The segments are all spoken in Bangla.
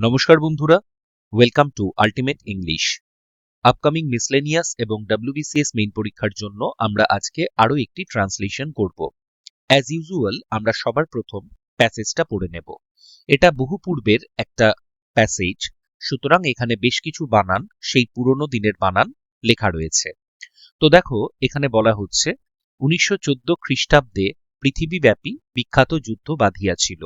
নমস্কার বন্ধুরা welcome to ultimate English upcoming miscellaneous এবং ডাব্লিউবিসিএস মেইন পরীক্ষার জন্য আমরা আজকে আরও একটি ট্রান্সলেশন করব। অ্যাজ ইউজুয়াল আমরা সবার প্রথম প্যাসেজটা পড়ে নেব। এটা বহু পূর্বের একটা প্যাসেজ সুতরাং এখানে বেশ কিছু বানান, সেই পুরনো দিনের বানান লেখা রয়েছে। তো দেখো, এখানে বলা হচ্ছে, উনিশশো চোদ্দ খ্রিস্টাব্দে পৃথিবীব্যাপী বিখ্যাত যুদ্ধ বাঁধিয়াছিল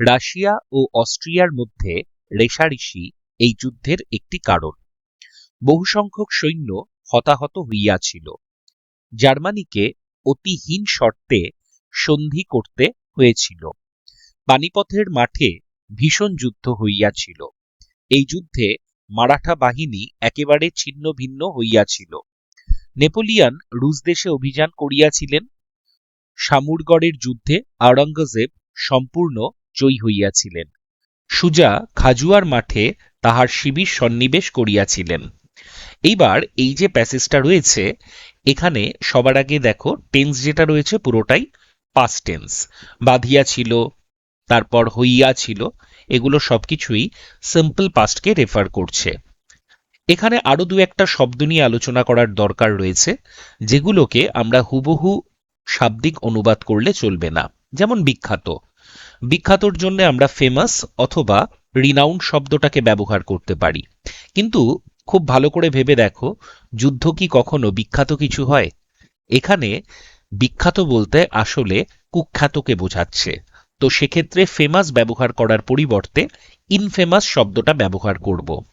রাশিয়া ও অস্ট্রিয়ার মধ্যে রেষারেষি এই যুদ্ধের একটি কারণ। বহু সংখ্যক সৈন্য হতাহত হইয়াছিল। জার্মানিকে অতিহীন শর্তে সন্ধি করতে হয়েছিল। পানিপথের মাঠে ভীষণ যুদ্ধ হইয়াছিল। এই যুদ্ধে মারাঠা বাহিনী একেবারে ছিন্ন ভিন্ন হইয়াছিল। নেপোলিয়ান রুশ দেশে অভিযান করিয়াছিলেন। শামুরগড়ের যুদ্ধে আওরঙ্গজেব সম্পূর্ণ জয়ী হইয়াছিলেন। সুজা খাজুয়ার মাঠে তাহার শিবির সন্নিবেশ করিয়াছিলেন। এইবার এই যে প্যাসেজটা রয়েছে, এখানে সবার আগে দেখো, টেন্স যেটা রয়েছে পুরোটাই পাস্ট টেন্স বাঁধিয়া ছিল, তারপর হইয়া ছিল, এগুলো সবকিছুই সিম্পল পাস্টকে রেফার করছে। এখানে আরও দু একটা শব্দ নিয়ে আলোচনা করার দরকার রয়েছে, যেগুলোকে আমরা হুবহু শাব্দিক অনুবাদ করলে চলবে না, যেমন বিখ্যাত। বিখ্যাতর জন্য আমরা ফেমাস অথবা রিনাউন্ড শব্দটাকে ব্যবহার করতে পারি। কিন্তু খুব ভালো করে ভেবে দেখো, যুদ্ধ কি কখনো বিখ্যাত কিছু হয়? এখানে বিখ্যাত বলতে আসলে কুখ্যাতকে বোঝাচ্ছে। তো সেক্ষেত্রে ফেমাস ব্যবহার করার পরিবর্তে ইনফেমাস শব্দটা ব্যবহার করব।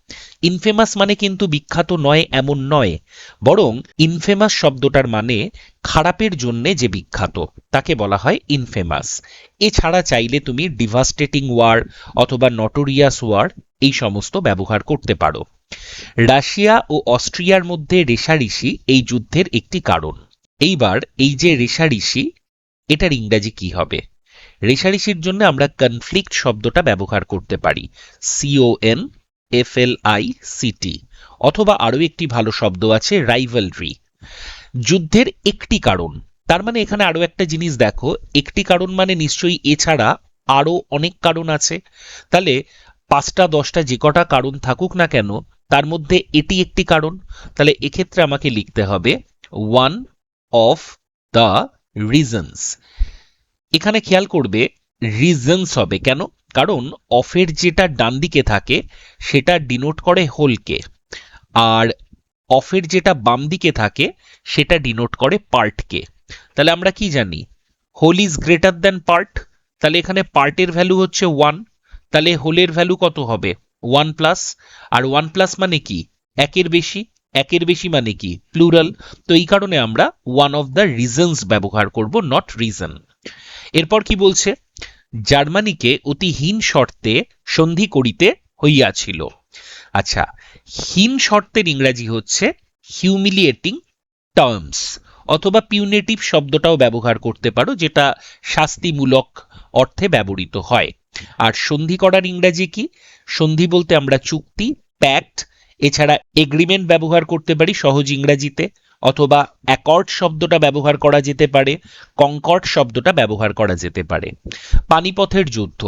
ইনফেমাস মানে কিন্তু বিখ্যাত নয়, এমন নয়, বরং ইনফেমাস শব্দটার মানে খারাপের জন্যে যে বিখ্যাত, তাকে বলা হয় ইনফেমাস এছাড়া চাইলে তুমি ডিভাস্টেটিং ওয়ার অথবা নটোরিয়াস ওয়ার এই সমস্ত ব্যবহার করতে পারো। রাশিয়া ও অস্ট্রিয়ার মধ্যে রেশারিসি এই যুদ্ধের একটি কারণ। এইবার এই যে রেশারিসি এটার ইংরাজি কি হবে? রেশারিসির জন্য আমরা কনফ্লিক্ট শব্দটা ব্যবহার করতে পারি। C O N F L I C T অথবা আরও একটি ভালো শব্দ আছে রাইভালরি যুদ্ধের একটি কারণ। তার মানে এখানে আরও একটা জিনিস দেখো, একটি কারণ মানে নিশ্চয়ই এছাড়া আরও অনেক কারণ আছে। তাহলে পাঁচটা, দশটা যে কটা কারণ থাকুক না কেন, তার মধ্যে এটি একটি কারণ। তাহলে এক্ষেত্রে আমাকে লিখতে হবে ওয়ান অফ দ্য রিজনস এখানে খেয়াল করবে রিজনস হবে। কেন? কারণ অফের যেটা ডান দিকে থাকে, সেটা ডিনোট করে হোলকে আর অফের যেটা বাম দিকে থাকে, সেটা ডিনোট করে পার্টকে তাহলে আমরা কি জানি? Whole is greater than part তাহলে এখানে পার্টের ভ্যালু হচ্ছে ওয়ান তাহলে হোলের ভ্যালু কত হবে? ওয়ান প্লাস আর ওয়ান প্লাস মানে কি? একের বেশি। একের বেশি মানে কি? প্লুরাল তো এই কারণে আমরা ওয়ান অফ দ্য রিজনস ব্যবহার করব নট রিজন এরপর কি বলছে? জার্মানিকে অতি হীন শর্তে সন্ধি করিতে হইয়াছিল। আচ্ছা হীন শর্তের ইংরাজি হচ্ছে হিউমিলিয়েটিং টার্মস অথবা পিউনেটিভ শব্দটাও ব্যবহার করতে পারো, যেটা শাস্তিমূলক অর্থে ব্যবহৃত হয়। আর সন্ধি করার ইংরাজি কি? সন্ধি বলতে আমরা চুক্তি প্যাক্ট এছাড়া এগ্রিমেন্ট ব্যবহার করতে পারি সহজ ইংরাজিতে। অথবা অ্যাকর্ড শব্দটা ব্যবহার করা যেতে পারে, কঙ্কর্ড শব্দটা ব্যবহার করা যেতে পারে। পানিপথের যুদ্ধ।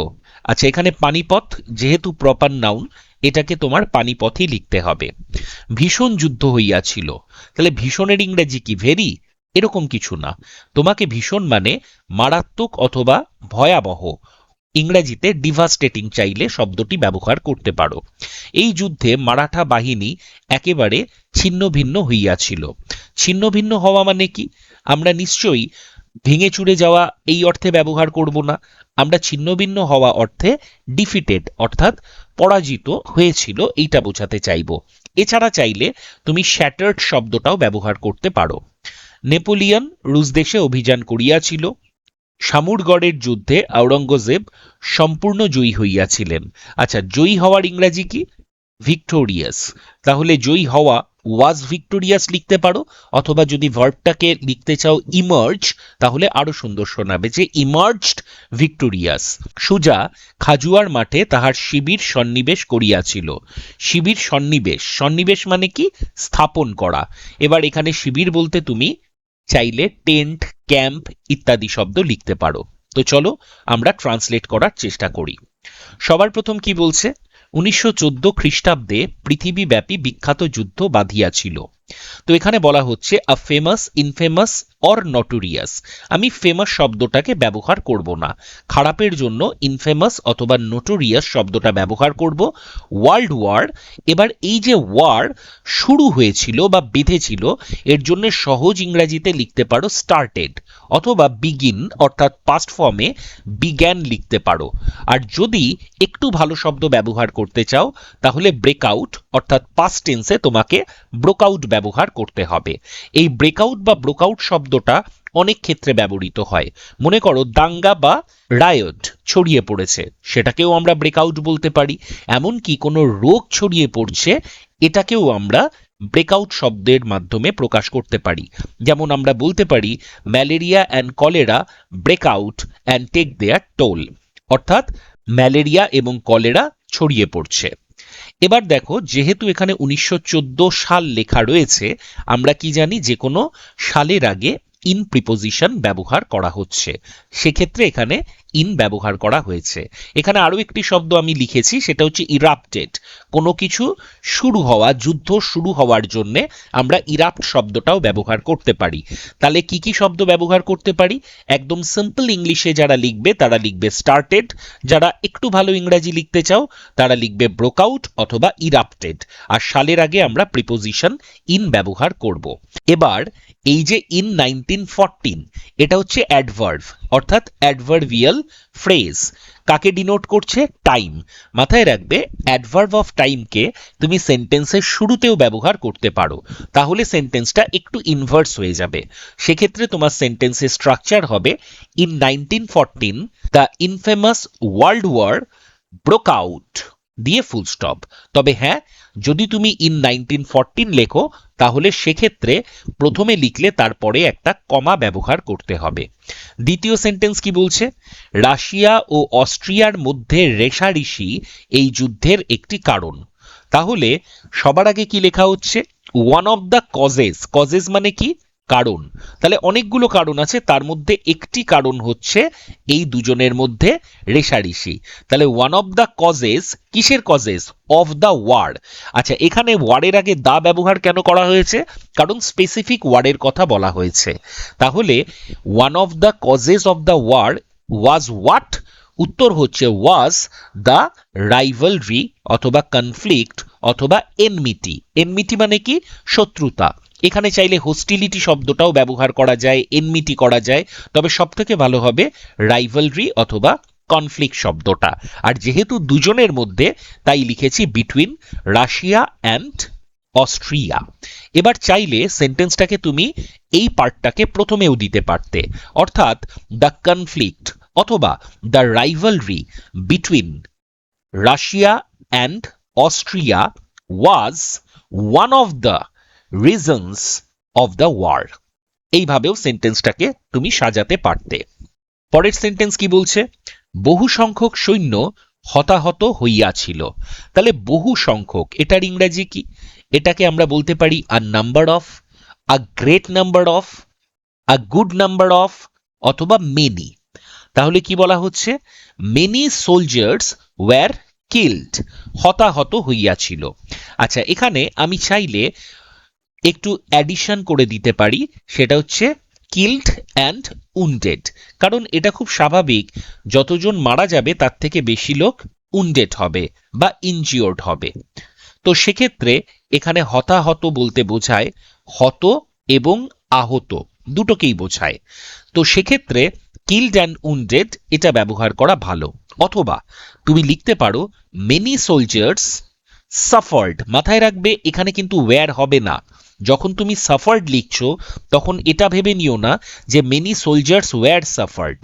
আচ্ছা এখানে পানিপথ যেহেতু প্রপার নাউন এটাকে তোমার পানিপথই লিখতে হবে। ভীষণ যুদ্ধ হইয়াছিল। তাহলে ভীষণের ইংরেজি কি? ভেরি এরকম কিছু না। তোমাকে ভীষণ মানে মারাত্মক অথবা ভয়াবহ। ইংরেজিতে ডিভাস্টেটিং চাইলে শব্দটি ব্যবহার করতে পারো। এই যুদ্ধে মারাঠা বাহিনী একেবারে ছিন্ন ভিন্ন হইয়াছিল। ছিন্ন ভিন্ন হওয়া মানে কি? আমরা নিশ্চয়ই ভেঙে চুরে যাওয়া এই অর্থে ব্যবহার করব না। আমরা ছিন্নভিন্ন হওয়া অর্থে ডিফিটেড অর্থাৎ পরাজিত হয়েছিল এইটা বোঝাতে চাইব। এছাড়া চাইলে তুমি শ্যাটার্ড শব্দটাও ব্যবহার করতে পারো। নেপোলিয়ন রুশ দেশে অভিযান করিয়াছিল। শামুরগড়ের যুদ্ধে আওরঙ্গজেব সম্পূর্ণ জয়ী হইয়াছিলেন। আচ্ছা জয়ী হওয়ার ইংরাজি কি? ভিক্টোরিয়াস। তাহলে জয়ী হওয়া ওয়াজ ভিক্টোরিয়াস লিখতে পারো, অথবা যদি ভার্বটাকে লিখতে চাও ইমার্জ তাহলে আরও সুন্দর শোনাবে যে ইমার্জড ভিক্টোরিয়াস সুজা খাজুয়ার মাঠে তাহার শিবির সন্নিবেশ করিয়াছিল। শিবির সন্নিবেশ সন্নিবেশ মানে কি? স্থাপন করা। এবার এখানে শিবির বলতে তুমি চাইলে টেন্ট ক্যাম্প ইত্যাদি শব্দ লিখতে পারো। তো চলো আমরা ট্রান্সলেট করার চেষ্টা করি। সবার প্রথম কি বলছে? উনিশশো চোদ্দ খ্রিস্টাব্দে পৃথিবীব্যাপী বিখ্যাত যুদ্ধ বাঁধিয়াছিল তো এখানে বলা হচ্ছে a famous infamous or notorious আমি ফেমাস শব্দটাকে ব্যবহার করব না। খারাপের জন্য ইনফেমাস অথবা নোটোরিয়াস শব্দটা ব্যবহার করব। ওয়ার্ল্ড ওয়ার এবার এই যে ওয়ার শুরু হয়েছিল বা বেঁধেছিল, এর জন্য সহজ ইংরাজিতে লিখতে পারো স্টার্টেড অথবা বিগিন অর্থাৎ পাস্ট ফর্মে বিজ্ঞান লিখতে পারো। আর যদি একটু ভালো শব্দ ব্যবহার করতে চাও, তাহলে ব্রেকআউট অর্থাৎ পাস্ট টেন্সে তোমাকে ব্রোকআউট ব্যবহার করতে হবে। এই ব্রেকআউট বা ব্রোকআউট শব্দটা অনেক ক্ষেত্রে ব্যবহৃত হয়। মনে করো, দাঙ্গা বা রায়ট ছড়িয়ে পড়েছে। সেটাকেও আমরা ব্রেকআউট বলতে পারি। এমনকি কোনো রোগ ছড়িয়ে পড়ছে, এটাকেও আমরা ব্রেকআউট শব্দের মাধ্যমে প্রকাশ করতে পারি। যেমন আমরা বলতে পারি, malaria and cholera breakout and take their toll অর্থাৎ, ম্যালেরিয়া এবং কলেরা ছড়িয়ে পড়ছে। এবার দেখো, যেহেতু এখানে উনিশশো চোদ্দ সাল লেখা রয়েছে, আমরা কি জানি যে কোনো সালের আগে ইন প্রিপোজিশন ব্যবহার করা হচ্ছে। সেক্ষেত্রে এখানে ইন ব্যবহার করা হয়েছে। এখানে আরও একটি শব্দ আমি লিখেছি, সেটা হচ্ছে ইরাপ্টেড কোনো কিছু শুরু হওয়া, যুদ্ধ শুরু হওয়ার জন্যে আমরা ইরাপ্ট শব্দটাও ব্যবহার করতে পারি। তাহলে কি কি শব্দ ব্যবহার করতে পারি? একদম সিম্পল ইংলিশে যারা লিখবে, তারা লিখবে স্টার্টেড যারা একটু ভালো ইংরাজি লিখতে চাও, তারা লিখবে ব্রোকআউট অথবা ইরাপ্টেড আর সালের আগে আমরা প্রিপোজিশন ইন ব্যবহার করব। এবার, এই যে ইন নাইনটিন ফরটিন এটা হচ্ছে অ্যাডভার্ভ অর্থাৎ অ্যাডভার্ভিয়াল ফ্রেজ কাকে ডিনোট করছে? টাইম মাথায় রাখবে অ্যাডভার্ভ অফ টাইমকে তুমি সেন্টেন্সের শুরুতেও ব্যবহার করতে পারো। তাহলে সেন্টেন্সটা একটু ইনভার্স হয়ে যাবে। সেক্ষেত্রে তোমার সেন্টেন্সের স্ট্রাকচার হবে in nineteen fourteen the infamous world war broke out দিয়ে ফুল স্টপ তবে হ্যাঁ যদি তুমি ইন নাইনটিন ফরটিন লেখো তাহলে সেক্ষেত্রে প্রথমে লিখলে তারপরে একটা কমা ব্যবহার করতে হবে। দ্বিতীয় সেন্টেন্স কি বলছে? রাশিয়া ও অস্ট্রিয়ার মধ্যে রেশারেশি এই যুদ্ধের একটি কারণ। তাহলে সবার আগে কি লেখা হচ্ছে? One of the causes causes মানে কি? কারণ। তাহলে অনেকগুলো কারণ আছে, তার মধ্যে একটি কারণ হচ্ছে এই দুজনের মধ্যে রেশারেশি তাহলে ওয়ান অফ দ্য কজেস কিসের কজেস অফ দ্য ওয়ার আচ্ছা এখানে ওয়ার্ডের আগে দা ব্যবহার কেন করা হয়েছে? কারণ স্পেসিফিক ওয়ার্ডের কথা বলা হয়েছে। তাহলে one of the causes of the war was what উত্তর হচ্ছে ওয়াজ দ্য রাইভালরি অথবা কনফ্লিক্ট অথবা এনমিটি এনমিটি মানে কি? শত্রুতা। এখানে চাইলে হোস্টিলিটি শব্দটাও ব্যবহার করা যায় এনমিটি করা যায়, তবে সব থেকে ভালো হবে রাইভালরি অথবা কনফ্লিক্ট শব্দটা। আর যেহেতু দুজনের মধ্যে, তাই লিখেছি বিটুইন রাশিয়া অ্যান্ড অস্ট্রিয়া। এবার চাইলে সেন্টেন্সটাকে তুমি এই পার্টটাকে প্রথমেও দিতে পারতে। অর্থাৎ দ্য কনফ্লিক্ট অথবা the rivalry between Russia and Austria was one of the reasons of the war এইভাবেও সেন্টেন্সটাকে তুমি সাজাতে পারতে। পরের সেন্টেন্স কি বলছে? বহু সংখ্যক সৈন্য হতাহত হইয়াছিল। তাহলে বহু সংখ্যক, এটার ইংরেজি কি? এটাকে আমরা বলতে পারি a number of a great number of a good number of অথবা মেনি তাহলে কি বলা হচ্ছে? মেনি সোলজার্স ওয়্যার কিল্ড হতাহত হইয়াছিল। আচ্ছা এখানে আমি চাইলে একটু অ্যাডিশন করে দিতে পারি, সেটা হচ্ছে কিল্ড অ্যান্ড উন্ডেড কারণ এটা খুব স্বাভাবিক, যতজন মারা যাবে তার থেকে বেশি লোক উন্ডেড হবে বা ইনজিওর্ড হবে। তো সেক্ষেত্রে এখানে হতাহত বলতে বোঝায় হত এবং আহত, দুটোকেই বোঝায়। তো সেক্ষেত্রে কিল্ড অ্যান্ড উন্ডেড এটা ব্যবহার করা ভালো। অথবা তুমি লিখতে পারো মেনি সোলজার্স সাফার্ড মাথায় রাখবে, এখানে কিন্তু ওয়্যার হবে না। যখন তুমি সাফার্ড লিখছো, তখন এটা ভেবে নিও না যে many soldiers were suffered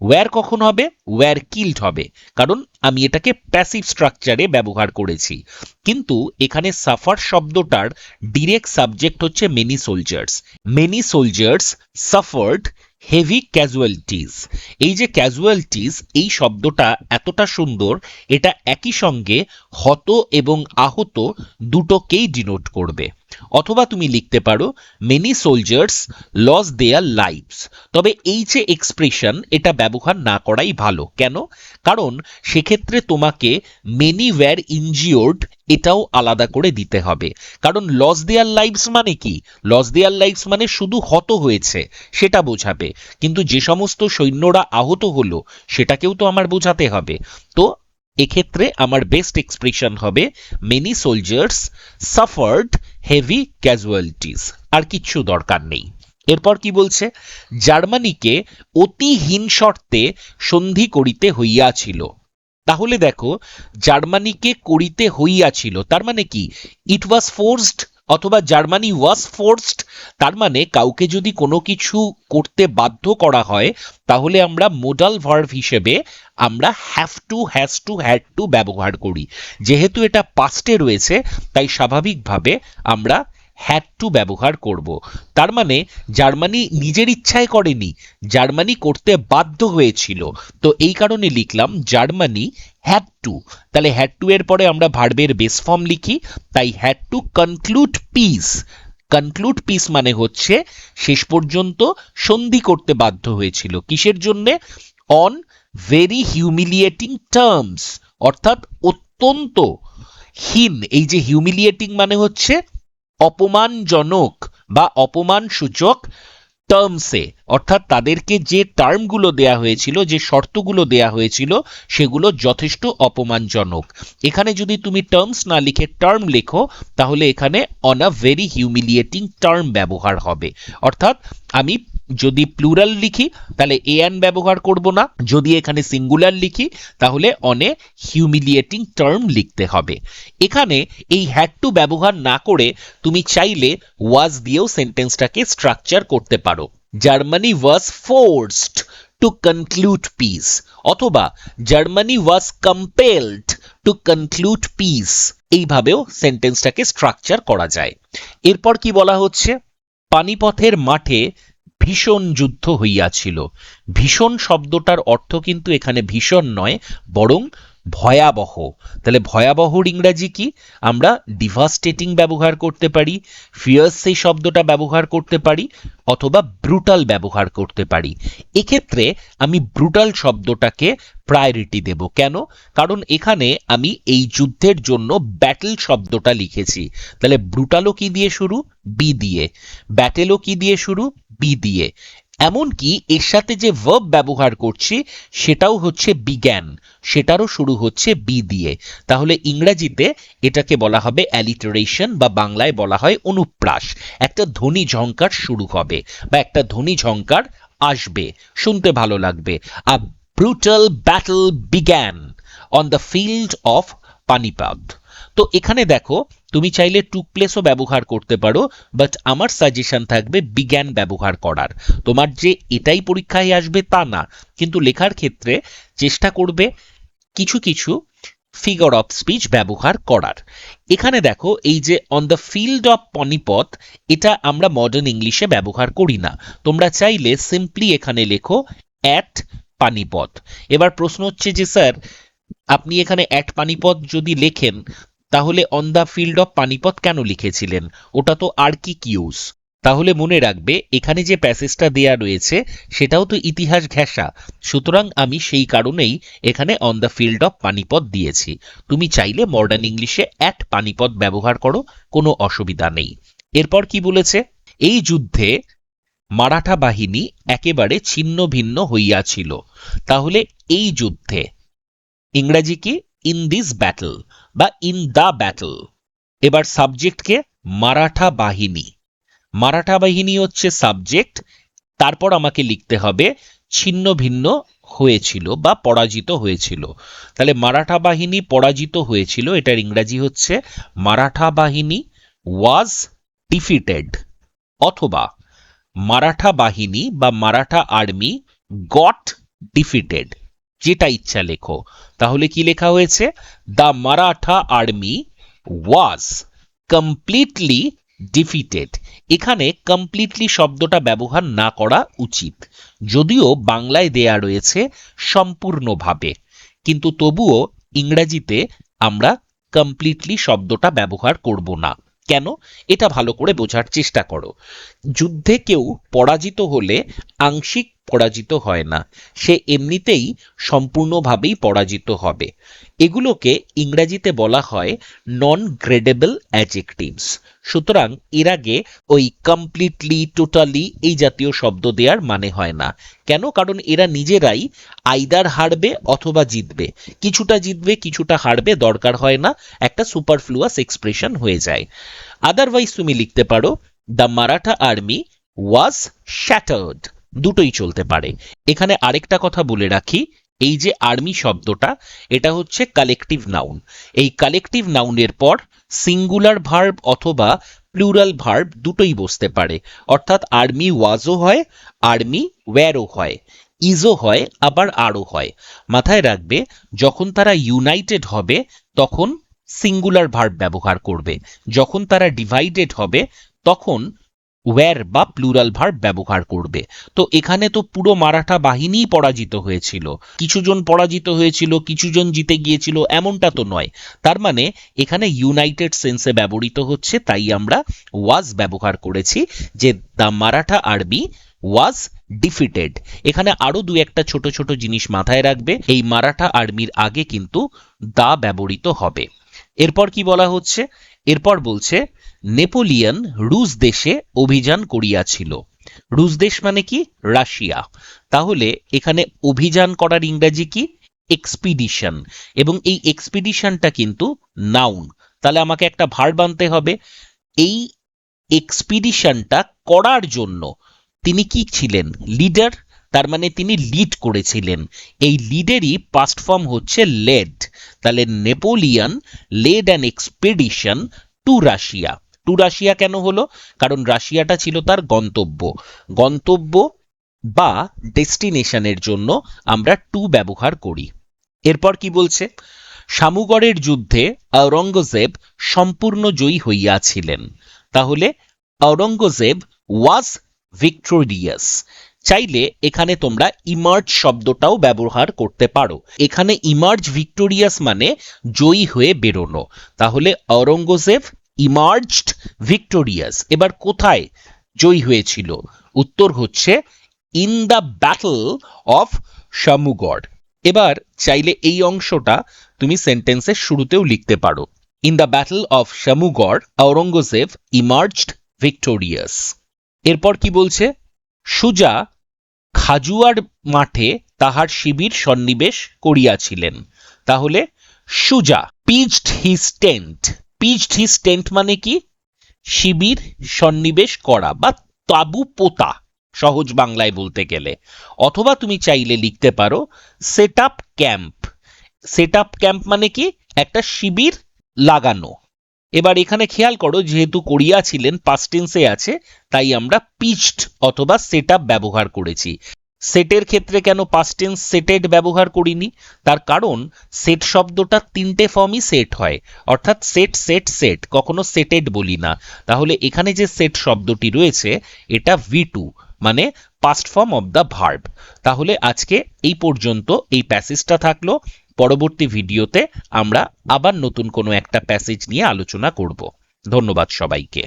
were কখন হবে? ওয়্যার কিল্ড হবে। কারণ আমি এটাকে প্যাসিভ স্ট্রাকচারে ব্যবহার করেছি। কিন্তু এখানে সাফার শব্দটার ডিরেক্ট সাবজেক্ট হচ্ছে many soldiers many soldiers suffered heavy casualties এই যে ক্যাজুয়ালিটিস এই শব্দটা এতটা সুন্দর, এটা একই সঙ্গে হত এবং আহত দুটোকেই ডিনোট করবে। অথবা তুমি লিখতে পারো many soldiers loss their lives তবে এই যে এক্সপ্রেশন এটা ব্যবহার না করাই ভালো। কেন? কারণ সেক্ষেত্রে তোমাকে মেনি ওয়্যার ইনজিওর্ড এটাও আলাদা করে দিতে হবে। কারণ লস দেয়ার লাইভস মানে কি? লস দেয়ার লাইভস মানে শুধু হত হয়েছে, সেটা বোঝাবে। কিন্তু যে সমস্ত সৈন্যরা আহত হলো, সেটাকেও তো আমার বোঝাতে হবে। তো এক্ষেত্রে আমার বেস্ট এক্সপ্রেশন হবে many soldiers suffered heavy casualties আর কিচ্ছু দরকার নেই। এরপর কি বলছে? জার্মানিকে অতিহীন শর্তে সন্ধি করিতে হইয়াছিল। তাহলে দেখো, জার্মানিকে করিতে হইয়াছিল, তার মানে কি? ইট ওয়াজ ফোর্সড অথবা জার্মানি ওয়াজ ফোর্সড তার মানে কাউকে যদি কোনো কিছু করতে বাধ্য করা হয়, তাহলে আমরা মোডাল ভার্ভ হিসেবে আমরা have to has to had to ব্যবহার করি। যেহেতু এটা পাস্টে রয়েছে, তাই স্বাভাবিকভাবে আমরা হ্যাড টু ব্যবহার করব। তার মানে জার্মানি নিজের ইচ্ছায় করেনি, জার্মানি করতে বাধ্য হয়েছিল। তো এই কারণে লিখলাম জার্মানি হ্যাড টু তাহলে হ্যাড টু এর পরে আমরা ভার্বের বেস ফর্ম লিখি, তাই had to conclude peace conclude peace মানে হচ্ছে শেষ পর্যন্ত সন্ধি করতে বাধ্য হয়েছিল। কিসের জন্যে? অন ভেরি হিউমিলিয়েটিং টার্মস অর্থাৎ অত্যন্ত হীন। এই যে হিউমিলিয়েটিং মানে হচ্ছে অপমানজনক বা অপমানসূচক টার্মসে অর্থাৎ তাদেরকে যে টার্মগুলো দেয়া হয়েছিল, যে শর্তগুলো দেয়া হয়েছিল, সেগুলো যথেষ্ট অপমানজনক। এখানে যদি তুমি টার্মস না লিখে টার্ম লেখো, তাহলে এখানে on a very humiliating term ব্যবহার হবে। অর্থাৎ আমি যদি প্লুরাল লিখি, তাহলে এ অ্যান ব্যবহার করব না। যদি এখানে সিঙ্গুলার লিখি, তাহলে অনে হিউমিলিয়েটিং টার্ম লিখতে হবে। এখানে এই হ্যাড টু ব্যবহার না করে তুমি চাইলে ওয়াজ দিয়েও সেন্টেন্সটাকে স্ট্রাকচার করতে পারো। Germany was forced to conclude peace অথবা Germany was compelled to conclude peace এইভাবেও সেন্টেন্সটাকে স্ট্রাকচার করা যায়। এরপর কি বলা হচ্ছে? পানিপথের মাঠে ভীষণ যুদ্ধ হইয়াছিল। ভীষণ শব্দটার অর্থ কিন্তু এখানে ভীষণ নয় বরং ভয়াবহ। তাহলে ভয়াবহর ইংরাজি কি? আমরা ডিভাস্টেটিং ব্যবহার করতে পারি ফিয়ার্স সেই শব্দটা ব্যবহার করতে পারি, অথবা ব্রুটাল ব্যবহার করতে পারি। এক্ষেত্রে আমি ব্রুটাল শব্দটাকে প্রায়োরিটি দেব। কেন? কারণ এখানে আমি এই যুদ্ধের জন্য ব্যাটেল শব্দটা লিখেছি। তাহলে ব্রুটালও কি দিয়ে শুরু? বি দিয়ে। ব্যাটেলও কি দিয়ে শুরু? বি দিয়ে। এমনকি এর সাথে যে ভার্ব ব্যবহার করছি, সেটাও হচ্ছে বিজ্ঞান সেটারও শুরু হচ্ছে বি দিয়ে। তাহলে ইংরেজিতে এটাকে বলা হবে অ্যালিটারেশন বা বাংলায় বলা হয় অনুপ্রাস। একটা ধ্বনি ঝঙ্কার শুরু হবে বা একটা ধ্বনি ঝঙ্কার আসবে, শুনতে ভালো লাগবে। A brutal battle began on the field of Panipat তো এখানে দেখো, তুমি চাইলে টুক প্লেসও ব্যবহার করতে পারো বাট আমার সাজেশন থাকবে বিজ্ঞান ব্যবহার করার। তোমার যে এটাই পরীক্ষায় আসবে তা না, কিন্তু লেখার ক্ষেত্রে চেষ্টা করবে কিছু কিছু ফিগার অফ স্পিচ ব্যবহার করার। এখানে দেখো, এই যে on the field of Panipat এটা আমরা মডার্ন ইংলিশে ব্যবহার করি না। তোমরা চাইলে সিম্পলি এখানে লেখো অ্যাট পানিপথ এবার প্রশ্ন হচ্ছে যে, স্যার, আপনি এখানে অ্যাট পানিপথ যদি লেখেন তাহলে on the field of Panipat কেন লিখেছিলেন? ওটা তো আর কি কিউজ তাহলে মনে রাখবে, এখানে যে প্যাসেজটা দেয়া রয়েছে, সেটাও তো ইতিহাস ঘেঁষা। সুতরাং আমি সেই কারণেই এখানে on the field of Panipat দিয়েছি। তুমি চাইলে মডার্ন ইংলিশে অ্যাট পানিপথ ব্যবহার করো, কোনো অসুবিধা নেই। এরপর কি বলেছে? এই যুদ্ধে মারাঠা বাহিনী একেবারে ছিন্ন ভিন্ন হইয়াছিল। তাহলে এই যুদ্ধে ইংরাজি কি? ইন দিস ব্যাটল বা ইন দ্য ব্যাটল এবার সাবজেক্টকে মারাঠা বাহিনী। মারাঠা বাহিনী হচ্ছে সাবজেক্ট তারপর আমাকে লিখতে হবে ছিন্ন ভিন্ন হয়েছিল বা পরাজিত হয়েছিল। তাহলে মারাঠা বাহিনী পরাজিত হয়েছিল, এটার ইংরাজি হচ্ছে মারাঠা বাহিনী ওয়াজ ডিফিটেড অথবা মারাঠা বাহিনী বা মারাঠা আর্মি গট ডিফিটেড যেটা ইচ্ছা লেখো। তাহলে কি লেখা হয়েছে? The Maratha army was completely defeated এখানে কমপ্লিটলি শব্দটা ব্যবহার না করা উচিত। যদিও বাংলায় দেয়া রয়েছে সম্পূর্ণভাবে। কিন্তু তবুও ইংরেজিতে আমরা কমপ্লিটলি শব্দটা ব্যবহার করব না। কেন? এটা ভালো করে বোঝার চেষ্টা করো। যুদ্ধে কেউ পরাজিত হলে আংশিক পরাজিত হয় না। সে এমনিতেই সম্পূর্ণভাবেই পরাজিত হবে। এগুলোকে ইংরেজিতে বলা হয় নন গ্রেডেবল অ্যাজেক্টিভস সুতরাং এর আগে ওই কমপ্লিটলি টোটালি এই জাতীয় শব্দ দেওয়ার মানে হয় না। কেন? কারণ এরা নিজেরাই আইদার হারবে অথবা জিতবে। কিছুটা জিতবে, কিছুটা হারবে দরকার হয় না। একটা সুপারফ্লুয়াস এক্সপ্রেশন হয়ে যায়। আদারওয়াইজ তুমি লিখতে পারো the Maratha army was shattered দুটোই চলতে পারে। এখানে আরেকটা কথা বলে রাখি, এই যে আর্মি শব্দটা, এটা হচ্ছে কালেকটিভ নাউন এই কালেকটিভ নাউনের পর সিঙ্গুলার ভার্ব অথবা প্লুরাল ভার্ব দুটোই বসতে পারে। অর্থাৎ আর্মি ওয়াজও হয় আর্মি ওয়্যারও হয় ইজও হয়, আবার আরও হয়। মাথায় রাখবে, যখন তারা ইউনাইটেড হবে, তখন সিঙ্গুলার ভার্ব ব্যবহার করবে। যখন তারা ডিভাইডেড হবে, তখন ওয়্যার বা প্লুরাল ভার্ব ব্যবহার করবে। তো এখানে তো পুরো মারাঠা বাহিনীই পরাজিত হয়েছিল। কিছুজন পরাজিত হয়েছিল, কিছুজন জিতে গিয়েছিল, এমনটা তো নয়। তার মানে এখানে ইউনাইটেড সেন্সে ব্যবহৃত হচ্ছে, তাই আমরা ওয়াজ ব্যবহার করেছি, যে the Maratha army was defeated এখানে আরও দু একটা ছোট ছোট জিনিস মাথায় রাখবে, এই মারাঠা আর্মির আগে কিন্তু দা ব্যবহৃত হবে। এরপর কি বলা হচ্ছে? এরপর বলছে নেপোলিয়ন রুশ দেশে অভিযান করিয়াছিল। রুশ দেশ মানে কি? রাশিয়া। তাহলে এখানে অভিযান করার ইংরেজি কি? এক্সপিডিশন। এবং এই এক্সপিডিশনটা কিন্তু নাউন। তাহলে আমাকে একটা ভার বানতে হবে। এই এক্সপিডিশনটা করার জন্য তিনি কি ছিলেন? লিডার। তার মানে তিনি লিড করেছিলেন। এই লিডেরই পাস্ট ফর্ম হচ্ছে লেড তাহলে Napoleon led an expedition to Russia to Russia কেন হলো? কারণ রাশিয়াটা ছিল তার গন্তব্য। গন্তব্য বা ডেস্টিনেশনের জন্য আমরা টু ব্যবহার করি। এরপর কি বলছে? শামুগড়ের যুদ্ধে আওরঙ্গজেব সম্পূর্ণ জয়ী হইয়াছিলেন। তাহলে আওরঙ্গজেব ওয়াজ ভিক্টোরিয়াস চাইলে এখানে তোমরা ইমার্জ শব্দটাও ব্যবহার করতে পারো। এখানে ইমার্জ ভিক্টোরিয়াস মানে জয়ী হয়ে বেরোনো। তাহলে আওরঙ্গজেব ইমার্জড ভিক্টোরিয়াস এবার কোথায় জয়ী হয়েছিল? উত্তর হচ্ছে in the battle of Samugarh এবার চাইলে এই অংশটা তুমি সেন্টেন্সের শুরুতেও লিখতে পারো। In the battle of Samugarh Aurangzeb emerged victorious এরপর কি বলছে? সুজা খাজুয়ার মাঠে তাহার শিবির সন্নিবেশ করিয়াছিলেন। তাহলে Shuja pitched his tent pitched his tent মানে কি? শিবির, সন্নিবেশ করা বা তাবু পোতা, সহজ বাংলায় বলতে গেলে। অথবা তুমি চাইলে লিখতে পারো set up camp set up camp মানে কি? একটা শিবির লাগানো। এবার এখানে খেয়াল করো, যেহেতু করিয়া ছিলেন পাস্টেন্সে আছে, তাই আমরা পিচড অথবা সেট ব্যবহার করেছি। সেটের ক্ষেত্রে কেন পাস্টেন্স সেটেড ব্যবহার করিনি? তার কারণ সেট শব্দটা তিনটে ফর্মই সেট হয়। অর্থাৎ সেট সেট সেট কখনো সেটেড বলি না। তাহলে এখানে যে সেট শব্দটি রয়েছে, এটা ভি টু মানে past form of the verb তাহলে আজকে এই পর্যন্ত এই প্যাসেজটা থাকল। পরবর্তী ভিডিওতে আমরা আবার নতুন কোনো একটা প্যাসেজ নিয়ে আলোচনা করব। ধন্যবাদ সবাইকে।